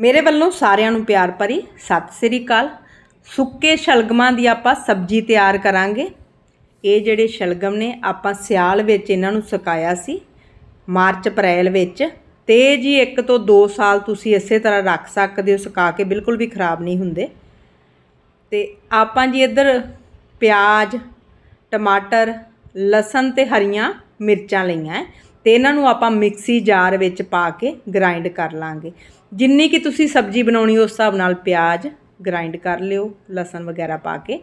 ਮੇਰੇ ਵੱਲੋਂ ਸਾਰਿਆਂ ਨੂੰ ਪਿਆਰ ਭਰੀ ਸਤਿ ਸ੍ਰੀ ਅਕਾਲ। ਸੁੱਕੇ ਸ਼ਲਗਮਾਂ ਦੀ ਆਪਾਂ ਸਬਜ਼ੀ ਤਿਆਰ ਕਰਾਂਗੇ। ਇਹ ਜਿਹੜੇ ਸ਼ਲਗਮ ਨੇ, ਆਪਾਂ ਸਿਆਲ ਵਿੱਚ ਇਹਨਾਂ ਨੂੰ ਸੁਕਾਇਆ ਸੀ, ਮਾਰਚ, ਅਪ੍ਰੈਲ ਵਿੱਚ। ਤੇ ਜੀ ਇੱਕ ਤੋਂ 2 ਸਾਲ ਤੁਸੀਂ ਇਸੇ ਤਰ੍ਹਾਂ ਰੱਖ ਸਕਦੇ ਹੋ, ਸੁਕਾ ਕੇ ਬਿਲਕੁਲ ਵੀ ਖਰਾਬ ਨਹੀਂ ਹੁੰਦੇ। ਤੇ ਆਪਾਂ ਜੀ ਇੱਧਰ ਪਿਆਜ਼, ਟਮਾਟਰ, ਲਸਣ ਤੇ ਹਰੀਆਂ ਮਿਰਚਾਂ ਲਈਆਂ ਹੈ ਤੇ ਇਹਨਾਂ ਨੂੰ ਆਪਾਂ ਮਿਕਸੀ ਜਾਰ ਵਿੱਚ ਪਾ ਕੇ ਗ੍ਰਾਈਂਡ ਕਰ ਲਾਂਗੇ। ਜਿੰਨੀ ਕਿ ਤੁਸੀਂ ਸਬਜ਼ੀ ਬਣਾਉਣੀ ਉਸ ਹਿਸਾਬ ਨਾਲ ਪਿਆਜ਼ ਗ੍ਰਾਈਂਡ ਕਰ ਲਿਓ, ਲਸਣ ਵਗੈਰਾ ਪਾ ਕੇ।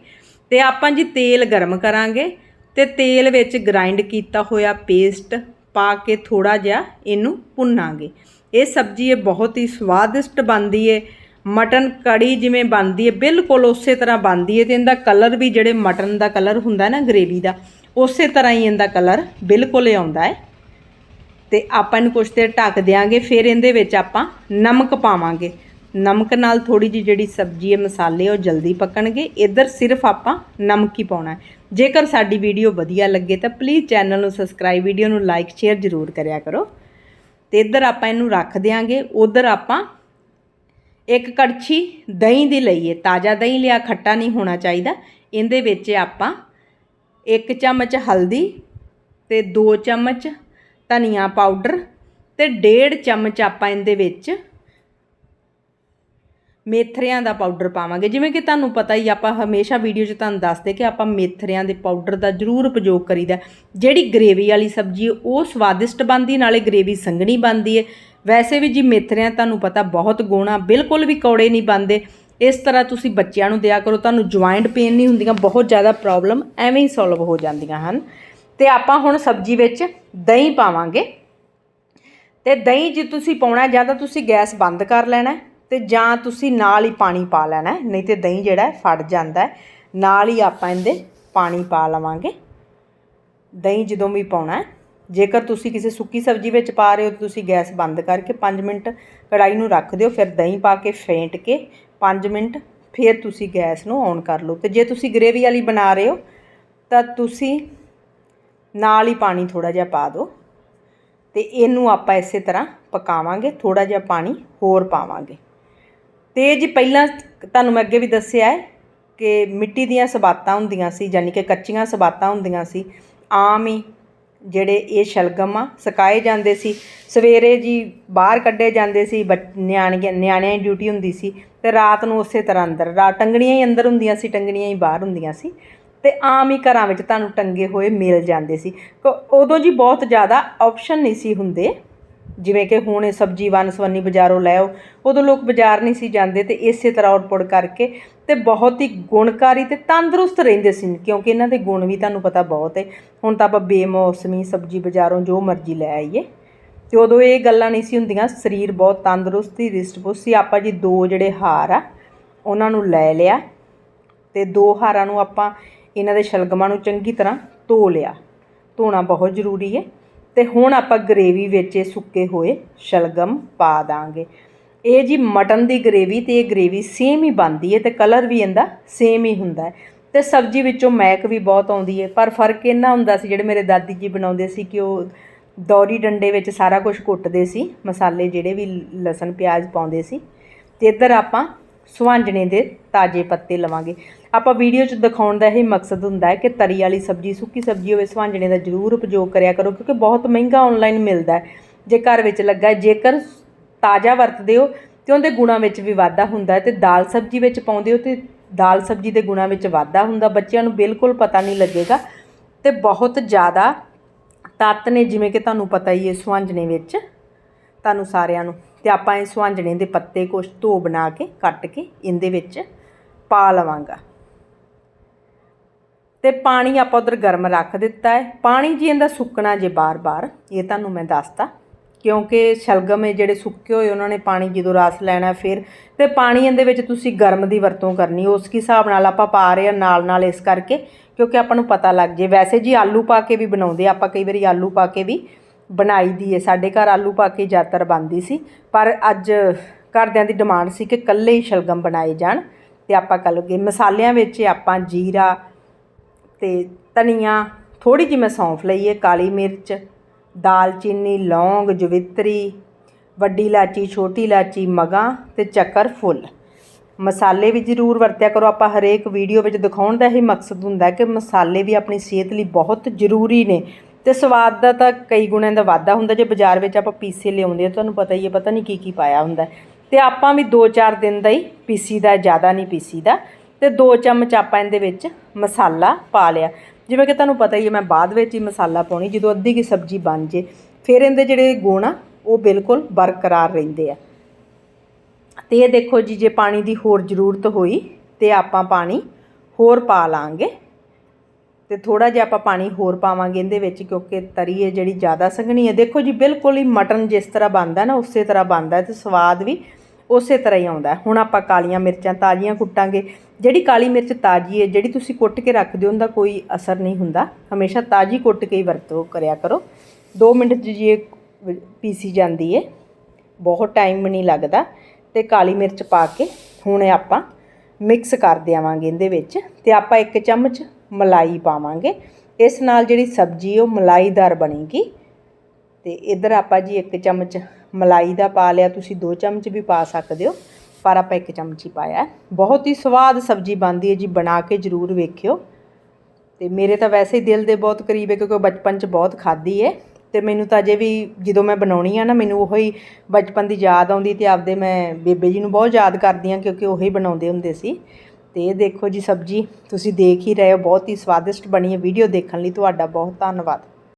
ਤੇ ਆਪਾਂ ਜੀ ਤੇਲ ਗਰਮ ਕਰਾਂਗੇ ਤੇ ਤੇਲ ਵਿੱਚ ਗ੍ਰਾਈਂਡ ਕੀਤਾ ਹੋਇਆ ਪੇਸਟ ਪਾ ਕੇ ਥੋੜਾ ਜਿਹਾ ਇਹਨੂੰ ਭੁੰਨਾਂਗੇ। ਇਹ ਸਬਜ਼ੀ ਇਹ ਬਹੁਤ ਹੀ ਸਵਾਦਿਸ਼ਟ ਬਣਦੀ ਏ। ਮਟਨ ਕੜੀ ਜਿਵੇਂ ਬਣਦੀ ਏ, ਬਿਲਕੁਲ ਉਸੇ ਤਰ੍ਹਾਂ ਬਣਦੀ ਏ ਤੇ ਇਹਦਾ ਕਲਰ ਵੀ ਜਿਹੜੇ ਮਟਨ ਦਾ ਕਲਰ ਹੁੰਦਾ ਨਾ ਗ੍ਰੇਵੀ ਦਾ, ਉਸੇ ਤਰ੍ਹਾਂ ਹੀ ਇਹਦਾ ਕਲਰ ਬਿਲਕੁਲ ਹੀ ਆਉਂਦਾ ਹੈ ਤੇ ਆਪਾਂ ਇਹਨੂੰ ਕੁਛ ਦੇਰ ਢੱਕ ਦਿਆਂਗੇ, ਫਿਰ ਇਹਦੇ ਵਿੱਚ ਆਪਾਂ ਨਮਕ ਪਾਵਾਂਗੇ। ਨਮਕ ਨਾਲ ਥੋੜੀ ਜਿਹੀ ਜਿਹੜੀ ਸਬਜ਼ੀ ਹੈ, ਮਸਾਲੇ ਉਹ ਜਲਦੀ ਪੱਕਣਗੇ। ਇੱਧਰ ਸਿਰਫ ਆਪਾਂ ਨਮਕ ਹੀ ਪਾਉਣਾ ਹੈ। ਜੇਕਰ ਸਾਡੀ ਵੀਡੀਓ ਵਧੀਆ ਲੱਗੇ ਤਾਂ ਪਲੀਜ਼ ਚੈਨਲ ਨੂੰ ਸਬਸਕ੍ਰਾਈਬ ਵੀਡੀਓ ਨੂੰ ਲਾਈਕ ਸ਼ੇਅਰ ਜ਼ਰੂਰ ਕਰਿਆ ਕਰੋ। ਤੇ ਇੱਧਰ ਆਪਾਂ ਇਹਨੂੰ ਰੱਖ ਦਿਆਂਗੇ। ਉਧਰ ਆਪਾਂ ਇੱਕ ਕੜਛੀ ਦਹੀਂ ਦੀ ਲਈਏ। ਤਾਜ਼ਾ ਦਹੀਂ ਲਿਆ, ਖੱਟਾ ਨਹੀਂ ਹੋਣਾ ਚਾਹੀਦਾ। ਇਹਦੇ ਵਿੱਚ ਆਪਾਂ ਇੱਕ ਚਮਚ ਹਲਦੀ ਤੇ 2 ਚਮਚ ਧਨੀਆ ਪਾਊਡਰ ਤੇ ਡੇਢ ਚਮਚ ਆਪਾਂ ਇਹਦੇ ਵਿੱਚ ਮੇਥਰਿਆਂ ਦਾ ਪਾਊਡਰ ਪਾਵਾਂਗੇ। ਜਿਵੇਂ ਕਿ ਤੁਹਾਨੂੰ ਪਤਾ ਹੀ ਆਪਾਂ ਹਮੇਸ਼ਾ ਵੀਡੀਓ 'ਚ ਤੁਹਾਨੂੰ ਦੱਸਦੇ ਕਿ ਆਪਾਂ ਮੇਥਰਿਆਂ ਦੇ ਪਾਊਡਰ ਦਾ ਜ਼ਰੂਰ ਉਪਯੋਗ ਕਰੀਦਾ ਜਿਹੜੀ ਗ੍ਰੇਵੀ ਵਾਲੀ ਸਬਜ਼ੀ ਉਹ ਸਵਾਦਿਸ਼ਟ ਬਣਦੀ ਨਾਲੇ ਗ੍ਰੇਵੀ ਸੰਘਣੀ ਬਣਦੀ ਹੈ। ਵੈਸੇ ਵੀ ਜੀ ਮੇਥਰਿਆਂ ਤੁਹਾਨੂੰ ਪਤਾ ਬਹੁਤ ਗੁਣ ਬਿਲਕੁਲ ਵੀ ਕੌੜੇ ਨਹੀਂ ਬਣਦੇ। ਇਸ ਤਰ੍ਹਾਂ ਤੁਸੀਂ ਬੱਚਿਆਂ ਨੂੰ ਦਿਆ ਕਰੋ, ਤੁਹਾਨੂੰ ਜੁਆਇੰਟ ਪੇਨ ਨਹੀਂ ਹੁੰਦੀਆਂ, ਬਹੁਤ ਜ਼ਿਆਦਾ ਪ੍ਰੋਬਲਮ ਐਵੇਂ ਹੀ ਸੋਲਵ ਹੋ ਜਾਂਦੀਆਂ ਹਨ। ਤੇ ਆਪਾਂ ਹੁਣ ਸਬਜ਼ੀ ਵਿੱਚ ਦਹੀਂ ਪਾਵਾਂਗੇ। ਤੇ ਦਹੀਂ ਜੇ ਤੁਸੀਂ ਪਾਉਣਾ, ਜਾਂ ਤਾਂ ਤੁਸੀਂ ਗੈਸ ਬੰਦ ਕਰ ਲੈਣਾ ਹੈ ਤੇ ਜਾਂ ਤੁਸੀਂ ਨਾਲ ਹੀ ਪਾਣੀ ਪਾ ਲੈਣਾ ਨਹੀਂ ਤੇ ਦਹੀਂ ਜਿਹੜਾ ਹੈ ਫੜ ਜਾਂਦਾ ਨਾਲ ਹੀ ਆਪਾਂ ਇਹਦੇ ਪਾਣੀ ਪਾ ਲਵਾਂਗੇ। ਦਹੀਂ ਜਦੋਂ ਵੀ ਪਾਉਣਾ ਜੇਕਰ ਤੁਸੀਂ ਕਿਸੇ ਸੁੱਕੀ ਸਬਜ਼ੀ ਵਿੱਚ ਪਾ ਰਹੇ ਹੋ ਤਾਂ ਤੁਸੀਂ ਗੈਸ ਬੰਦ ਕਰਕੇ 5 ਮਿੰਟ ਕੜਾਈ ਨੂੰ ਰੱਖ ਦਿਓ, ਫਿਰ ਦਹੀਂ ਪਾ ਕੇ ਫੇਂਟ ਕੇ 5 ਮਿੰਟ ਫਿਰ ਤੁਸੀਂ ਗੈਸ ਨੂੰ ਔਨ ਕਰ ਲਓ। ਤੇ ਜੇ ਤੁਸੀਂ ਗ੍ਰੇਵੀ ਵਾਲੀ ਬਣਾ ਰਹੇ ਹੋ, ਤਾਂ ਤੁਸੀਂ ਨਾਲ ਹੀ ਪਾਣੀ ਥੋੜਾ ਜਿਹਾ ਪਾ ਦਿਓ ਤੇ ਇਹਨੂੰ ਆਪਾਂ ਇਸੇ ਤਰ੍ਹਾਂ ਪਕਾਵਾਂਗੇ ਥੋੜਾ ਜਿਹਾ ਪਾਣੀ ਹੋਰ ਪਾਵਾਂਗੇ। ਤੇ ਜੀ ਪਹਿਲਾਂ ਤੁਹਾਨੂੰ ਮੈਂ ਅੱਗੇ ਵੀ ਦੱਸਿਆ ਹੈ ਕਿ ਮਿੱਟੀ ਦੀਆਂ ਸਬਾਤਾਂ ਹੁੰਦੀਆਂ ਸੀ ਯਾਨੀ ਕਿ ਕੱਚੀਆਂ ਸਬਾਤਾਂ ਹੁੰਦੀਆਂ ਸੀ, ਆਮ ਹੀ ਜਿਹੜੇ ਇਹ ਸ਼ਲਗਮ ਆ, ਸਕਾਏ ਜਾਂਦੇ ਸੀ। ਸਵੇਰੇ ਜੀ ਬਾਹਰ ਕੱਢੇ ਜਾਂਦੇ ਸੀ, ਬੱਚ- ਨਿਆਣੀਆਂ, ਨਿਆਣਿਆਂ ਦੀ ਡਿਊਟੀ ਹੁੰਦੀ ਸੀ ਤੇ ਰਾਤ ਨੂੰ ਉਸੇ ਤਰ੍ਹਾਂ ਅੰਦਰ ਰਾ ਟੰਗਣੀਆਂ ਹੀ ਅੰਦਰ ਹੁੰਦੀਆਂ ਸੀ, ਟੰਗਣੀਆਂ ਹੀ ਬਾਹਰ ਹੁੰਦੀਆਂ ਸੀ। ਤੇ ਆਮ ਹੀ ਘਰਾਂ ਵਿੱਚ ਤੁਹਾਨੂੰ ਟੰਗੇ ਹੋਏ ਮਿਲ ਜਾਂਦੇ ਸੀ। ਕ- ਉਦੋਂ ਜੀ ਬਹੁਤ ਜ਼ਿਆਦਾ ਆਪਸ਼ਨ ਨਹੀਂ ਸੀ ਹੁੰਦੇ। ਜਿਵੇਂ ਕਿ ਹੁਣ ਸਬਜ਼ੀ ਵੰਨ ਸਵੰਨੀ ਬਾਜ਼ਾਰੋਂ ਲੈ ਆਓ। ਉਦੋਂ ਲੋਕ ਬਾਜ਼ਾਰ ਨਹੀਂ ਸੀ ਜਾਂਦੇ ਤੇ ਇਸੇ ਤਰ੍ਹਾਂ ਉੜਪੁੜ ਕਰਕੇ ਤੇ ਬਹੁਤ ਹੀ ਗੁਣਕਾਰੀ ਤੇ ਤੰਦਰੁਸਤ ਰਹਿੰਦੇ ਸੀ। ਕਿਉਂਕਿ ਇਹਨਾਂ ਦੇ ਗੁਣ ਵੀ ਤੁਹਾਨੂੰ ਪਤਾ ਬਹੁਤ ਹੈ। ਹੁਣ ਤਾਂ ਆਪਾਂ ਬੇਮੌਸਮੀ ਸਬਜ਼ੀ ਬਾਜ਼ਾਰੋਂ ਜੋ ਮਰਜ਼ੀ ਲੈ ਆਈਏ। ਤੇ ਉਦੋਂ ਇਹ ਗੱਲਾਂ ਨਹੀਂ ਸੀ ਹੁੰਦੀਆਂ। ਸਰੀਰ ਬਹੁਤ ਤੰਦਰੁਸਤ ਤੰਦਰੁਸਤੀ ਰਿਸ਼ਟ ਸੀ। ਆਪਾਂ ਜੀ ਦੋ ਜਿਹੜੇ ਹਾਰ ਆ, ਉਹਨਾਂ ਨੂੰ ਲੈ ਲਿਆ। ਤੇ ਦੋ ਹਾਰਾਂ ਨੂੰ ਆਪਾਂ ਇਹਨਾਂ ਦੇ ਸ਼ਲਗਮਾਂ ਨੂੰ ਚੰਗੀ ਤਰ੍ਹਾਂ ਧੋ ਲਿਆ। ਧੋਣਾ ਬਹੁਤ ਜ਼ਰੂਰੀ ਹੈ ਤੇ ਹੁਣ ਆਪਾਂ ਗ੍ਰੇਵੀ ਵਿੱਚ ਇਹ ਸੁੱਕੇ ਹੋਏ ਸ਼ਲਗਮ ਪਾ ਦਾਂਗੇ। ਇਹ ਜੀ ਮਟਨ ਦੀ ਗ੍ਰੇਵੀ ਤੇ ਇਹ ਗ੍ਰੇਵੀ ਸੇਮ ਹੀ ਬਣਦੀ ਹੈ ਤੇ ਕਲਰ ਵੀ ਇਹਦਾ ਸੇਮ ਹੀ ਹੁੰਦਾ ਹੈ। ਤੇ ਸਬਜ਼ੀ ਵਿੱਚੋਂ ਮਹਿਕ ਵੀ ਬਹੁਤ ਆਉਂਦੀ ਹੈ, ਪਰ ਫ਼ਰਕ ਇਹਨਾਂ ਹੁੰਦਾ ਸੀ, ਜਿਹੜੇ ਮੇਰੇ ਦਾਦੀ ਜੀ ਬਣਾਉਂਦੇ ਸੀ ਕਿ ਉਹ ਦੌਰੀ ਡੰਡੇ ਵਿੱਚ ਸਾਰਾ ਕੁਝ ਕੁੱਟਦੇ ਸੀ, ਮਸਾਲੇ ਜਿਹੜੇ ਵੀ ਲਸਣ, ਪਿਆਜ਼ ਪਾਉਂਦੇ ਸੀ। ਤੇ ਇੱਧਰ ਆਪਾਂ ਸੁਹਾਂਜਣੇ ਦੇ ਤਾਜ਼ੇ ਪੱਤੇ ਲਵਾਂਗੇ। ਆਪਾਂ ਵੀਡੀਓ 'ਚ ਦਿਖਾਉਣ ਦਾ ਇਹ ਮਕਸਦ ਹੁੰਦਾ ਹੈ ਕਿ ਤਰੀ ਵਾਲੀ ਸਬਜ਼ੀ, ਸੁੱਕੀ ਸਬਜ਼ੀ ਹੋਵੇ ਸੁਹਾਂਜਣੇ ਦਾ ਜ਼ਰੂਰ ਉਪਯੋਗ ਕਰਿਆ ਕਰੋ, ਕਿਉਂਕਿ ਬਹੁਤ ਮਹਿੰਗਾ ਆਨਲਾਈਨ ਮਿਲਦਾ ਹੈ। ਜੇ ਘਰ ਵਿੱਚ ਲੱਗਾ, ਜੇਕਰ ਤਾਜ਼ਾ ਵਰਤਦੇ ਹੋ, ਤੇ ਉਹਦੇ ਗੁਣਾਂ ਵਿੱਚ ਵੀ ਵਾਧਾ ਹੁੰਦਾ ਹੈ ਤੇ ਦਾਲ ਸਬਜ਼ੀ ਵਿੱਚ ਪਾਉਂਦੇ ਹੋ, ਤੇ ਦਾਲ ਸਬਜ਼ੀ ਦੇ ਗੁਣਾਂ ਵਿੱਚ ਵਾਧਾ ਹੁੰਦਾ, ਬੱਚਿਆਂ ਨੂੰ ਬਿਲਕੁਲ ਪਤਾ ਨਹੀਂ ਲੱਗੇਗਾ। ਤੇ ਬਹੁਤ ਜ਼ਿਆਦਾ ਤੱਤ ਨੇ, ਜਿਵੇਂ ਕਿ ਤੁਹਾਨੂੰ ਪਤਾ ਹੀ ਹੈ ਸੁਹਾਂਜਣੇ ਵਿੱਚ, ਤੁਹਾਨੂੰ ਸਾਰਿਆਂ ਨੂੰ। ਤੇ ਆਪਾਂ ਇਹ ਸੁਹਾਂਜਣੇ ਦੇ ਪੱਤੇ ਕੁਛ ਧੋ ਬਣਾ ਕੇ, ਕੱਟ ਕੇ ਇਹਦੇ ਵਿੱਚ ਪਾ ਲਵਾਂਗਾ। ਤੇ ਪਾਣੀ ਆਪਾਂ ਉਧਰ ਗਰਮ ਰੱਖ ਦਿੱਤਾ ਹੈ। ਪਾਣੀ ਜੀ ਇਹਦਾ ਸੁੱਕਣਾ ਜੇ ਬਾਰ-ਬਾਰ, ਇਹ ਤੁਹਾਨੂੰ ਮੈਂ ਦੱਸਤਾ। ਕਿਉਂਕਿ ਸ਼ਲਗਮ ਇਹ ਜਿਹੜੇ ਸੁੱਕੇ ਹੋਏ, ਉਹਨਾਂ ਨੇ ਪਾਣੀ ਜਦੋਂ ਰਸ ਲੈਣਾ ਫਿਰ, ਤੇ ਪਾਣੀ ਇਹਦੇ ਵਿੱਚ ਤੁਸੀਂ ਗਰਮ ਦੀ ਵਰਤੋਂ ਕਰਨੀ, ਉਸ ਕੀ ਹਿਸਾਬ ਨਾਲ ਆਪਾਂ ਪਾ ਰਹੇ ਆ ਨਾਲ ਨਾਲ ਇਸ ਕਰਕੇ, ਕਿਉਂਕਿ ਆਪਾਂ ਨੂੰ ਪਤਾ ਲੱਗ ਜੇ। ਵੈਸੇ ਜੀ ਆਲੂ ਪਾ ਕੇ ਵੀ ਬਣਾਉਂਦੇ ਆਪਾਂ ਕਈ ਵਾਰੀ ਆਲੂ ਪਾ ਕੇ ਵੀ ਬਣਾਈ ਦੀ ਹੈ। ਸਾਡੇ ਘਰ ਆਲੂ ਪਾ ਕੇ ਜ਼ਿਆਦਾਤਰ ਬਣਦੀ ਸੀ, ਪਰ ਅੱਜ ਘਰਦਿਆਂ ਦੀ ਡਿਮਾਂਡ ਸੀ ਕਿ ਕੱਲੇ ਹੀ ਸ਼ਲਗਮ ਬਣਾਏ ਜਾਣ ਤੇ ਆਪਾਂ ਕੱਲ ਮਸਾਲਿਆਂ ਵਿੱਚ ਆਪਾਂ ਜੀਰਾ ਤੇ ਧਨੀਆ ਥੋੜੀ ਜਿਹੀ ਮੈਂ ਸੌਂਫ ਲਈ ਹੈ, ਕਾਲੀ ਮਿਰਚ, ਦਾਲਚੀਨੀ, ਲੌਂਗ, ਜਵਿੱਤਰੀ, ਵੱਡੀ ਇਲਾਚੀ, ਛੋਟੀ ਇਲਾਚੀ, ਮਗਾਂ ਤੇ ਚੱਕਰ ਫੁੱਲ। ਮਸਾਲੇ ਵੀ ਜ਼ਰੂਰ ਵਰਤਿਆ ਕਰੋ। ਆਪਾਂ ਹਰੇਕ ਵੀਡੀਓ ਵਿੱਚ ਦਿਖਾਉਣ ਦਾ ਇਹ ਮਕਸਦ ਹੁੰਦਾ ਕਿ ਮਸਾਲੇ ਵੀ ਆਪਣੀ ਸਿਹਤ ਲਈ ਬਹੁਤ ਜ਼ਰੂਰੀ ਨੇ। ਤੇ ਸਵਾਦ ਦਾ ਤਾਂ ਕਈ ਗੁਣਾਂ ਦਾ ਵਾਧਾ ਹੁੰਦਾ। ਜੇ ਬਾਜ਼ਾਰ ਵਿੱਚ ਆਪਾਂ ਪੀਸੇ ਲਿਆਉਂਦੇ ਆ ਤੁਹਾਨੂੰ ਪਤਾ ਹੀ ਹੈ, ਪਤਾ ਨਹੀਂ ਕੀ ਕੀ ਪਾਇਆ ਹੁੰਦਾ ਹੈ। ਤੇ ਆਪਾਂ ਵੀ 2-4 ਦਿਨ ਦਾ ਹੀ ਪੀਸੀ ਦਾ ਜ਼ਿਆਦਾ ਨਹੀਂ ਪੀਸੀ ਦਾ ਤੇ 2 ਚਮਚ ਆਪਾਂ ਇਹਦੇ ਵਿੱਚ ਮਸਾਲਾ ਪਾ ਲਿਆ। ਜਿਵੇਂ ਕਿ ਤੁਹਾਨੂੰ ਪਤਾ ਹੀ ਹੈ, ਮੈਂ ਬਾਅਦ ਵਿੱਚ ਹੀ ਮਸਾਲਾ ਪਾਉਣੀ, ਜਦੋਂ ਅੱਧੀ ਕੀ ਸਬਜ਼ੀ ਬਣ ਜੇ, ਫਿਰ ਇਹਦੇ ਜਿਹੜੇ ਗੁਣ ਆ, ਉਹ ਬਿਲਕੁਲ ਬਰਕਰਾਰ ਰਹਿੰਦੇ ਆ। ਤੇ ਇਹ ਦੇਖੋ ਜੀ, ਜੇ ਪਾਣੀ ਦੀ ਹੋਰ ਜ਼ਰੂਰਤ ਹੋਈ, ਤੇ ਆਪਾਂ ਪਾਣੀ ਹੋਰ ਪਾ ਲਾਂਗੇ। ਤੇ ਥੋੜਾ ਜਿਹਾ ਆਪਾਂ ਪਾਣੀ ਹੋਰ ਪਾਵਾਂਗੇ ਇਹਦੇ ਵਿੱਚ ਕਿਉਂਕਿ ਤਰੀ ਹੈ ਜਿਹੜੀ ਜ਼ਿਆਦਾ ਸੰਘਣੀ ਹੈ। ਦੇਖੋ ਜੀ, ਬਿਲਕੁਲ ਹੀ ਮਟਨ ਜਿਸ ਤਰ੍ਹਾਂ ਬਣਦਾ ਨਾ, ਉਸੇ ਤਰ੍ਹਾਂ ਬਣਦਾ ਤੇ ਸਵਾਦ ਵੀ ਉਸੇ ਤਰ੍ਹਾਂ ਹੀ ਆਉਂਦਾ ਹੁਣ ਆਪਾਂ ਕਾਲੀਆਂ ਮਿਰਚਾਂ ਤਾਜ਼ੀਆਂ ਕੁੱਟਾਂਗੇ। ਜਿਹੜੀ ਕਾਲੀ ਮਿਰਚ ਤਾਜ਼ੀ ਹੈ, ਜਿਹੜੀ ਤੁਸੀਂ ਕੁੱਟ ਕੇ ਰੱਖਦੇ ਹੋ, ਉਹਦਾ ਕੋਈ ਅਸਰ ਨਹੀਂ ਹੁੰਦਾ। ਹਮੇਸ਼ਾ ਤਾਜ਼ੀ ਕੁੱਟ ਕੇ ਹੀ ਵਰਤੋਂ ਕਰਿਆ ਕਰੋ। 2 ਮਿੰਟ 'ਚ ਜੀ ਇਹ ਪੀਸੀ ਜਾਂਦੀ ਹੈ। ਬਹੁਤ ਟਾਈਮ ਨਹੀਂ ਲੱਗਦਾ ਤੇ ਕਾਲੀ ਮਿਰਚ ਪਾ ਕੇ ਹੁਣ ਆਪਾਂ ਮਿਕਸ ਕਰ ਦੇਵਾਂਗੇ ਇਹਦੇ ਵਿੱਚ। ਤੇ ਆਪਾਂ ਇੱਕ ਚਮਚ ਮਲਾਈ ਪਾਵਾਂਗੇ। ਇਸ ਨਾਲ ਜਿਹੜੀ ਸਬਜ਼ੀ ਉਹ ਮਲਾਈਦਾਰ ਬਣੇਗੀ। ਤੇ ਇਧਰ ਆਪਾਂ ਜੀ ਇੱਕ ਚਮਚ ਮਲਾਈ ਦਾ ਪਾ ਲਿਆ। ਤੁਸੀਂ ਦੋ ਚਮਚ ਵੀ ਪਾ ਸਕਦੇ ਹੋ, ਪਰ ਆਪਾਂ ਇੱਕ ਚਮਚ ਹੀ ਪਾਇਆ। ਬਹੁਤ ਹੀ ਸਵਾਦ ਸਬਜ਼ੀ ਬਣਦੀ ਹੈ ਜੀ, ਬਣਾ ਕੇ ਜ਼ਰੂਰ ਵੇਖਿਓ। ਤੇ ਮੇਰੇ ਤਾਂ ਵੈਸੇ ਹੀ ਦਿਲ ਦੇ ਬਹੁਤ ਕਰੀਬ ਹੈ, ਕਿਉਂਕਿ ਬਚਪਨ 'ਚ ਬਹੁਤ ਖਾਧੀ ਹੈ। ਤੇ ਮੈਨੂੰ ਤਾਂ ਅਜੇ ਵੀ ਜਦੋਂ ਮੈਂ ਬਣਾਉਣੀ ਆ ਨਾ, ਮੈਨੂੰ ਉਹੋ ਹੀ ਬਚਪਨ ਦੀ ਯਾਦ ਆਉਂਦੀ ਤੇ ਆਪਦੇ ਮੈਂ ਬੇਬੇ ਜੀ ਨੂੰ ਬਹੁਤ ਯਾਦ ਕਰਦੀ ਆ ਕਿਉਂਕਿ ਉਹੀ ਬਣਾਉਂਦੇ ਹੁੰਦੇ ਸੀ। ਤੇ ਇਹ ਦੇਖੋ ਜੀ ਸਬਜ਼ੀ, ਤੁਸੀਂ ਦੇਖ ਹੀ ਰਹੇ ਹੋ, ਬਹੁਤ ਹੀ ਸਵਾਦਿਸ਼ਟ ਬਣੀ ਹੈ। ਵੀਡੀਓ ਦੇਖਣ ਲਈ ਤੁਹਾਡਾ ਬਹੁਤ ਧੰਨਵਾਦ।